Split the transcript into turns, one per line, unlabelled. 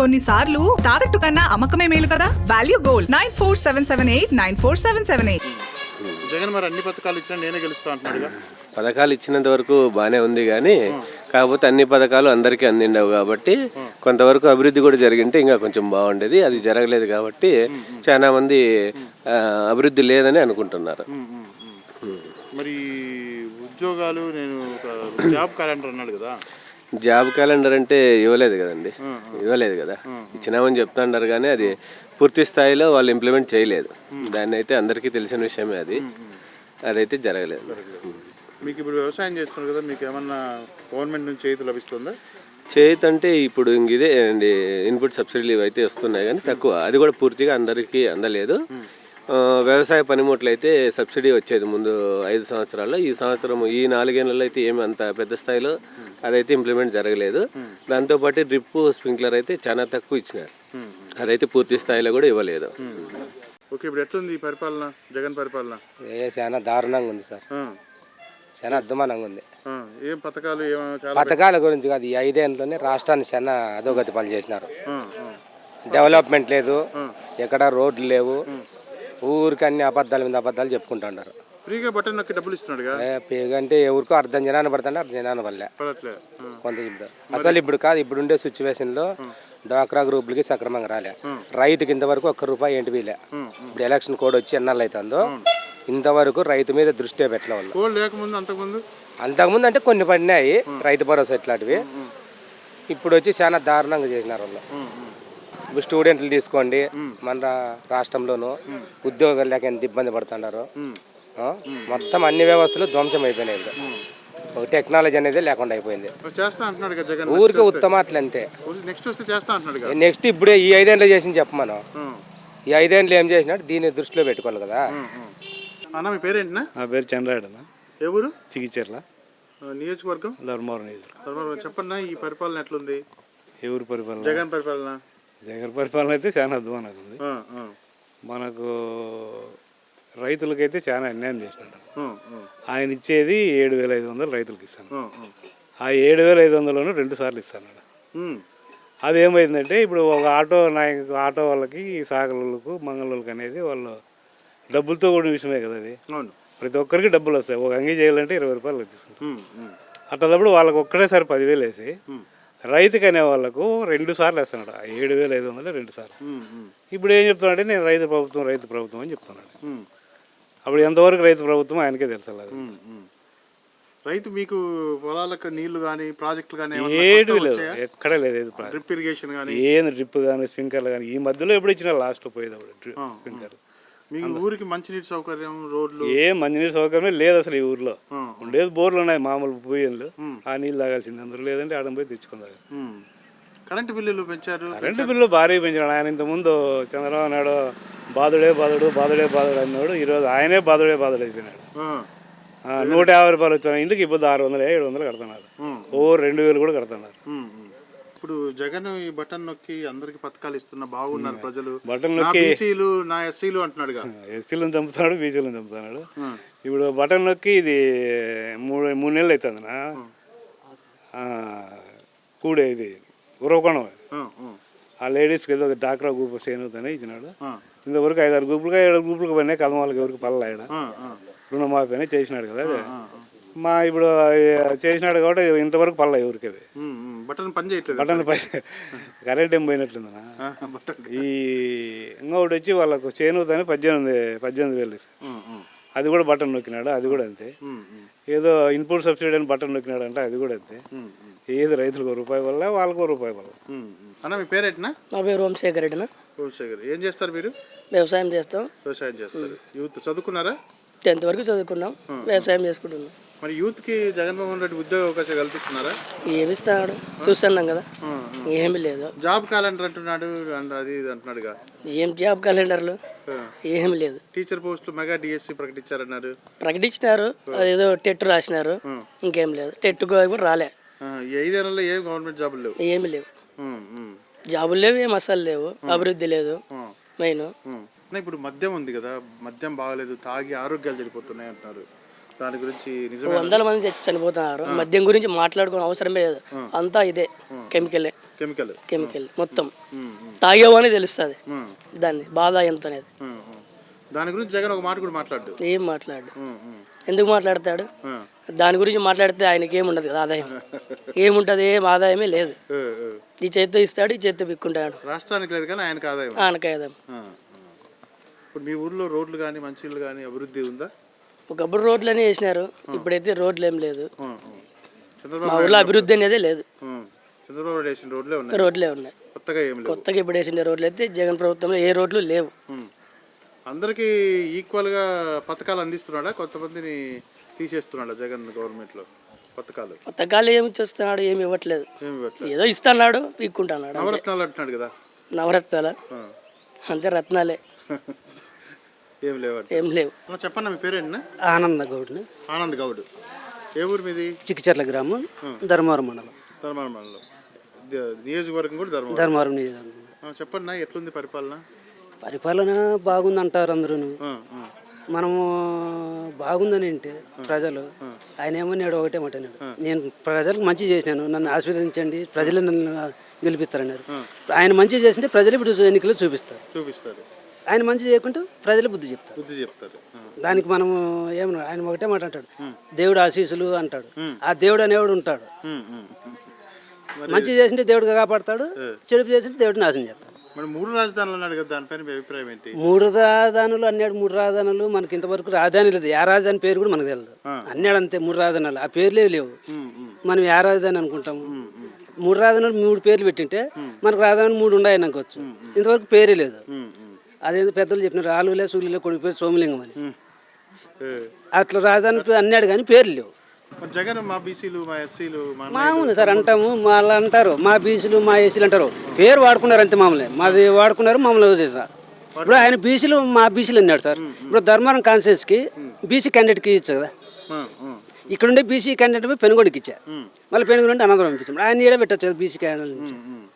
కొన్నిసార్లు తాకట్టు కన్నా అమ్మకమే మేలు కదా? Value gold nine four seven seven eight nine four seven seven eight.
Jagan మరి అన్ని పథకాలు ఇచ్చినా నేనే గెలుస్తా అంటున్నాడుగా.
పథకాలు ఇచ్చినంత వరకు బాగానే ఉంది కానీ కాకపోతే అన్ని పథకాలు అందరికీ అందిండవు కాబట్టి కొంతవరకు అభివృద్ధి కూడా జరిగింటే ఇంకా కొంచెం బాగుండేది. అది జరగలేదు కాబట్టి చాలా మంది అభివృద్ధి లేదని అనుకుంటున్నారు.
మరి ఉద్యోగాలు నేను ఒక జాబ్ క్యాలెండర్ అన్నాడు కదా.
జాబ్ క్యాలెండర్ అంటే ఇవ్వలేదు కదండి. ఇవ్వలేదు కదా. ఇచ్చినామని చెప్తున్నారు కానీ అది పూర్తి స్థాయిలో వాళ్ళు ఇంప్లిమెంట్ చేయలేదు. దాన్ని అయితే అందరికీ తెలిసిన విషయమే అది. అదైతే జరగలేదు.
మీకు ఇప్పుడు వ్యవసాయం చేస్తున్నారు కదా మీకు ఏమన్నా గవర్నమెంట్ నుంచి చేతి లభిస్తుందా?
చేతి అంటే ఇప్పుడు ఇంక ఇదే అండి ఇన్పుట్ సబ్సిడీలు ఇవైతే వస్తున్నాయి కానీ తక్కువ. అది కూడా పూర్తిగా అందరికీ అందలేదు. వ్యవసాయ పనిముట్లు అయితే సబ్సిడీ వచ్చేది ముందు ఐదు సంవత్సరాల్లో. ఈ సంవత్సరం ఈ నాలుగేళ్ళలో అయితే ఏమి అంత పెద్ద స్థాయిలో అదైతే ఇంప్లిమెంట్ జరగలేదు. దాంతోపాటు డ్రిప్ స్ప్రింక్లర్ అయితే చాలా తక్కువ ఇచ్చినారు. అదైతే పూర్తి స్థాయిలో కూడా ఇవ్వలేదు.
ఓకే ఇప్పుడు ఎట్లుంది ఈ పరిపాలన జగన్ పరిపాలన?
ఏ చాలా దారుణంగా ఉంది సార్. చాలా అద్భుతంగా ఉంది.
ఏం పథకాలు ఏమో చాలా
పథకాల గురించి కాదు ఈ ఐదేళ్ళలోనే రాష్ట్రాన్ని చాలా అధోగతి పాలు చేసినారు. డెవలప్మెంట్ లేదు. ఎక్కడ రోడ్లు లేవు. ఊరికి అన్ని అబద్ధాల మీద అబద్ధాలు చెప్పుకుంటున్నారు
ఫ్రీగా బటన్ నొక్కి డబ్బులు ఇస్తున్నాడుగా?
ఏ పేగంటే ఎవరికో అర్ధం జనాన్ని పడుతుంటే అర్ధం జనాన్ని వల్లే కొంత అసలు ఇప్పుడు కాదు ఇప్పుడు ఉండే సిచ్యువేషన్లో డ్వాక్రా గ్రూపులకి సక్రమంగా రాలే. రైతుకి ఇంతవరకు ఒక్క రూపాయి ఏంటి వీలే. ఇప్పుడు ఎలక్షన్ కోడ్ వచ్చి ఎన్నాళ్ళు అవుతుందో ఇంతవరకు రైతు మీద దృష్టి పెట్టలే వాళ్ళు.
కోల్ లేకముందు అంతకుముందు?
అంతకుముందు అంటే కొన్ని పడినాయి రైతు భరోసా ఇట్లాంటివి. ఇప్పుడు వచ్చి చాలా దారుణంగా చేసినారు వాళ్ళు. ఇప్పుడు స్టూడెంట్లు తీసుకోండి మన రాష్ట్రంలోనూ ఉద్యోగాలు లేక ఎంత ఇబ్బంది పడుతున్నారు? మొత్తం అన్ని వ్యవస్థలు ధ్వంసం అయిపోయినాయి ఒక టెక్నాలజీ అనేది లేకుండా అయిపోయింది. ఊరికి ఉత్తమాట్లు అంతే.
నెక్స్ట్
ఇప్పుడే ఈ ఐదేళ్ళు చేసింది చెప్పమను
ఆ,
ఈ ఐదేళ్ళు ఏం చేసినట్టు దీన్ని దృష్టిలో పెట్టుకోవాలి కదా.
అన్న మీ పేరేంటినా?
నా పేరు చంద్రాయుడన్న
ఎవరు
చిగిచెర్ల
నియోజకవర్గం?
ధర్మవరం నియోజకవర్గం.
ధర్మవరం. చెప్పన్నా ఈ పరిపాలన ఎట్లుంది?
ఎవరి పరిపాలన?
జగన్ పరిపాలన.
జగన్ పరిపాలన అయితే చాలా అద్భుతంగా ఉంది. మనకు రైతులకైతే చాలా అన్యాయం చేసినాడు ఆయన ఇచ్చేది ఏడు వేల ఐదు వందలు రైతులకు ఇస్తాను.
ఆ,
ఏడు వేల ఐదు వందలను రెండు సార్లు ఇస్తాను అది ఏమైందంటే ఇప్పుడు ఒక ఆటో నాయకు ఆటో వాళ్ళకి సాగలకు మంగళూరుకి అనేది వాళ్ళు డబ్బులతో కూడిన విషయమే కదా అది. ప్రతి ఒక్కరికి డబ్బులు వస్తాయి. ఒక అంగీ చేయాలంటే ఇరవై రూపాయలు
ఉమ్,
అట్లప్పుడు వాళ్ళకి ఒక్కడేసారి పదివేలు వేసి రైతుకి అనే వాళ్ళకు రెండు సార్లు వేస్తున్నాడు. ఏడు వేల ఐదు వందలు రెండు సార్లు. ఇప్పుడు ఏం చెప్తున్నాడంటే నేను రైతు ప్రభుత్వం రైతు ప్రభుత్వం అని చెప్తున్నాడు. అప్పుడు ఎంతవరకు రైతు ప్రభుత్వం ఆయనకే తెలుసలేదు.
రైతు మీకు పొలాలకు నీళ్ళు కానీ ప్రాజెక్టులు కానీ
ఏడు లేదు. ఎక్కడ లేదు
డ్రిప్ ఇరిగేషన్ కానీ
ఏం డ్రిప్ కానీ స్ప్రింకర్లు కానీ ఈ మధ్యలో ఎప్పుడు ఇచ్చినా లాస్ట్లో పోయేటప్పుడు డ్రిప్ స్ప్రింకర్
ఊరికి మంచినీటి సౌకర్యం రోడ్లు?
ఏ మంచినీరు సౌకర్యమే లేదు అసలు ఈ ఊర్లో. ఉండేది బోర్లు ఉన్నాయి మామూలు పొయ్యిలు ఆ నీళ్ళు తాగాల్సింది అందరూ లేదంటే ఆడ పోయి తెచ్చుకుందాం.
కరెంటు బిల్లులు పెంచారు
కరెంటు బిల్లు భారీ పెంచాడు ఆయన ఇంతకుముందు చంద్రబాబు నాయుడు బాధుడే బాధుడు బాధుడే బాధుడు అన్నాడు. ఈరోజు ఆయనే బాధుడే బాధుడు అయిపోయినాడు. నూట యాభై రూపాయలు వచ్చిన ఇంటికి ఇప్పుడు ఆరు వందలు ఏడు వందలు కడుతున్నారు. ఓ రెండు వేలు కూడా కడుతున్నారు.
ఇప్పుడు జగన్ ఈ బటన్ నొక్కి అందరికి పథకాలు ఇస్తున్న బాగున్నారు ప్రజలు.
బటన్ నొక్కి
బీసీలు నా ఎస్సీలు అంటున్నాడుగా.
ఎస్సీలను చంపుతున్నాడు బీసీలను చంపుతున్నాడు. ఇప్పుడు బటన్ నొక్కి ఇది మూడు మూడు నెలలు అవుతుంది నా కూడే ఇది ఉరవకొండం
ఆ,
లేడీస్కి ఏదో ఒక డాక్రా గ్రూప్ సేనుతోనే ఇచ్చినాడు. ఇంతవరకు ఐదారు గ్రూపులుగా ఏడు గ్రూపులకు పోయినాయి వాళ్ళకి ఎవరికి పల్లె ఆయన రుణమాఫీ చేసినాడు కదా. మా ఇప్పుడు చేసినాడు కాబట్టి ఇంతవరకు పల్లె ఎవరికి అది.
బటన్ పని చేయట్లేదు
బటన్ పై కరెంట్ ఏం పోయినట్లుందనా?
బటన్
ఈ ఇంకొకటి వచ్చి వాళ్ళకు చేనుతోనే పద్దెనిమిది పద్దెనిమిది వేలు అది కూడా బటన్ నొక్కినాడు? అది కూడా అంతే. ఏదో ఇన్పుట్ సబ్సిడీ అని బటన్ నొక్కినాడు అంటే అది కూడా అంతే. ఏది రైతులకు ఒక రూపాయి వల్ల వాళ్ళకు ఒక రూపాయి వల్ల.
అన్న మీ పేరేంటినా?
నా పేరు వంశేఖర్ రెడ్డిన.
రాజశేఖర్ ఏం చేస్తారు మీరు?
వ్యవసాయం చేస్తాం.
వ్యవసాయం చేస్తారు. యూత్ చదువుకున్నారా?
టెన్త్ వరకు చదువుకున్నాం. వ్యవసాయం చేసుకుంటున్నాం.
మరి యూత్కి జగన్మోహన్ రెడ్డి ఉద్యోగ అవకాశాలు కల్పిస్తున్నారా?
ఏమి ఇస్తాడు చూస్తున్నాం కదా. ఏమి లేదు.
జాబ్ క్యాలెండర్ అంటున్నాడు అండ్ అది ఇది అంటున్నాడుగా.
ఏం జాబ్ క్యాలెండర్లు. ఏమి లేదు.
టీచర్ పోస్టులు మెగా డిఎస్సి ప్రకటించారన్నారు.
ప్రకటించినారు. అదేదో టెట్ రాసినారు. ఇంకేం లేదు. టెట్ కూడా రాలే.
ఐదేళ్ళలో ఏం గవర్నమెంట్ జాబులు లేవు?
ఏమి లేవు. జాబులు లేవు ఏం అసలు లేవు. అభివృద్ధి లేదు. మెయిన్.
ఇప్పుడు మద్యం ఉంది కదా. మద్యం బాగలేదు తాగి ఆరోగ్యాలు చెడిపోతున్నాయి అంటున్నారు దాని గురించి
వందల మంది చనిపోతున్నారు. మద్యం గురించి మాట్లాడుకోవడం అవసరమే లేదు. అంతా ఇదే. కెమికలే.
కెమికల్.
కెమికల్ మొత్తం. తాగేవాని తెలుస్తుంది. దాన్ని బాధ ఎంత అనేది
దాని గురించి జగన్ ఒక మాట కూడా మాట్లాడు
ఏం మాట్లాడు ఎందుకు మాట్లాడతాడు? దాని గురించి మాట్లాడితే ఆయనకి ఏముండదు కదా ఆదాయం. ఏముంటుంది? ఏం ఆదాయమే లేదు. ఈ చేత్తో ఇస్తాడు ఈ చేత్తో పిక్కుంటాడు
రాష్ట్రానికి లేదు కానీ ఆయనకు ఆదాయం.
ఆనకాయదాం
ఆ, ఆ. ఇప్పుడు మీ ఊర్లో రోడ్లు కానీ మంచిళ్ళు కానీ అభివృద్ధి ఉందా?
ఒకప్పుడు రోడ్లనే వేసినారు. ఇప్పుడైతే రోడ్లు ఏం లేదు. మా ఊర్లో అభివృద్ధి అనేది లేదు.
చంద్రబాబు వేసిన రోడ్లే ఉన్నాయి.
రోడ్లే ఉన్నాయి.
కొత్తగా ఏం లేవు.
కొత్తగా ఇప్పుడు వేసిన రోడ్లు అయితే జగన్ ప్రభుత్వంలో ఏ రోడ్లు లేవు.
అందరికీ ఈక్వల్గా పథకాలు అందిస్తున్నాడా? కొంతమందిని తీసేస్తున్నాడా జగన్ గవర్నమెంట్లో పథకాలు?
పథకాలు ఏమి చూస్తున్నాడు ఏమి ఇవ్వట్లేదు. ఏదో ఇస్తున్నాడు పీక్కుంటున్నాడు అంతే.
నవరత్నాలు అంటున్నాడు కదా?
నవరత్నాల. అంతే రత్నాలే.
ఏం లేవట
ఏం లేవు.
చెప్పన్న మీ పేరేంటి
ఆనంద గౌడ్ని.
ఆనంద్ గౌడ్. ఏ ఊరు మీది?
చిక్కిచెర్ల గ్రామం ధర్మవరం మండలం.
ధర్మారం మండలం. నియోజకవర్గం కూడా ధర్మవరం.
ధర్మవరం నియోజకవర్గం.
చెప్పండి ఎట్లుంది పరిపాలన?
పరిపాలన బాగుందంటారు అందరూ
ఆ, ఆ.
మనము బాగుందని అంటే ప్రజలు ఆయన ఏమన్నాడు ఒకటే మాట నేను ప్రజలకు మంచి చేసినాను నన్ను ఆశీర్వదించండి ప్రజలు నన్ను గెలిపిస్తారన్నారు. ఆయన మంచి చేసింటే ప్రజలు ఇప్పుడు ఎన్నికలు చూపిస్తారు.
చూపిస్తారు.
ఆయన మంచి చేయకుంటే ప్రజలు బుద్ధి చెప్తారు.
బుద్ధి చెప్తారు.
దానికి మనము ఏమన్నా ఆయన ఒకటే మాట అంటాడు. దేవుడు ఆశీస్సులు అంటాడు. ఆ దేవుడు అనేవాడు ఉంటాడు. మంచి చేసింటే దేవుడు కాపాడతాడు చెడు చేసింటే దేవుడు నాశనం చేస్తాడు.
మరి మూడు రాజధానులు అన్నాడు కదా దానిపైన మీ అభిప్రాయం ఏంటి?
మూడు రాజధానులు అన్నాడు మూడు రాజధానులు మనకి ఇంతవరకు రాజధాని లేదు. ఏ రాజధాని పేరు కూడా మనకు తెలియదు అన్నాడు అంతే మూడు రాజధానులు. ఆ పేర్లే లేవు. మనం ఏ రాజధాని అనుకుంటాము? మూడు రాజధానులు మూడు పేర్లు పెట్టింటే మనకు రాజధాని మూడు ఉన్నాయి అనుకోవచ్చు. ఇంతవరకు పేరే లేదు. అదేందో పెద్దలు చెప్పినారు ఆలులే సూర్యులే కొడుకు పేరు సోమలింగం అని. అట్లా రాజధాని పేరు అన్నాడు కానీ పేర్లు లేవు.
జగన్ మా బీసీలు మా ఎస్సీలు మా
మామూలు సార్ అంటాము వాళ్ళు అంటారు. మా బీసీలు మా ఏసీలు అంటారు. పేరు వాడుకున్నారు అంతే మామూలే. మాది వాడుకున్నారు మామూలు వదిలేసారు ఇప్పుడు ఆయన బీసీలు మా బీసీలు అన్నాడు సార్. ఇప్పుడు ధర్మవరం కాన్సెన్స్కి బీసీ క్యాండిడేట్కి ఇచ్చు కదా. ఇక్కడ ఉండే బీసీ క్యాండిడేట్ పెనుగొండకి ఇచ్చా. మళ్ళీ పెనుగొండ అనంతరం పంపించాం ఆయన ఈడ పెట్టచ్చు కదా బీసీ క్యాండిడేట్ నుంచి